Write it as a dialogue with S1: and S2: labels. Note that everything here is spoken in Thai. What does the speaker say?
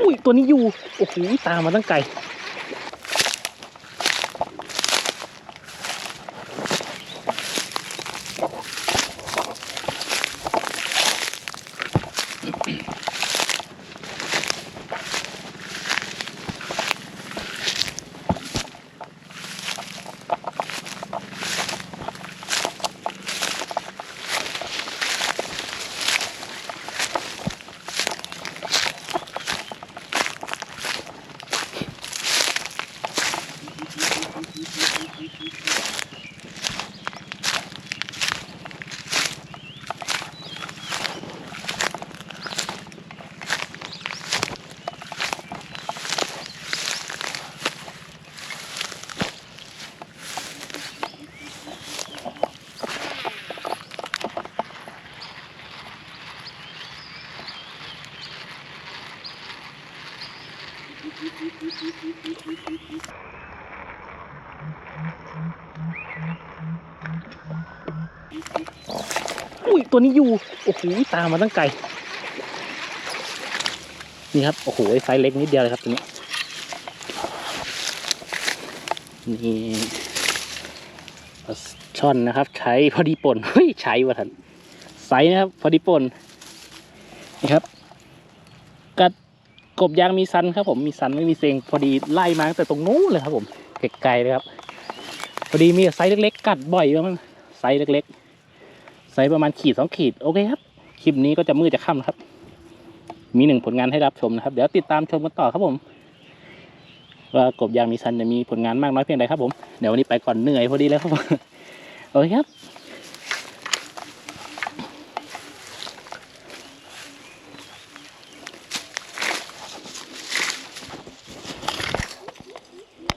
S1: อุ้ยตัวนี้อยู่ โอ้โหตามมาตั้งไกล อุ้ยตัวนี้อยู่ โอ้โหตามมาตั้งไกล นี่ครับ โอ้โหไซส์เล็กนิดเดียวเลยครับตัวนี้ นี่ช่อนนะครับ ใช้พอดีป่น เฮ้ย ใช้ว่ะท่านไซส์นะครับ พอดีป่น นี่ครับ กบยางมีซันครับผมมีซันไม่มีเซงพอดีไล่มาตั้งแต่ตรงนู้นเลยครับผมไกลๆเลยครับ พอดีมีไซส์เล็กๆ กัดบ่อยมากไซส์เล็กๆไซส์ประมาณขีดสองขีดโอเคครับคลิปนี้ก็จะมืดจะค่ำครับ มีหนึ่งผลงานให้รับชมนะครับ เดี๋ยวติดตามชมกันต่อครับผมว่ากบยางมีซันจะมีผลงานมากน้อยเพียงใดครับผม เดี๋ยววันนี้ไปก่อนเหนื่อยพอดีแล้วครับผมโอเคครับ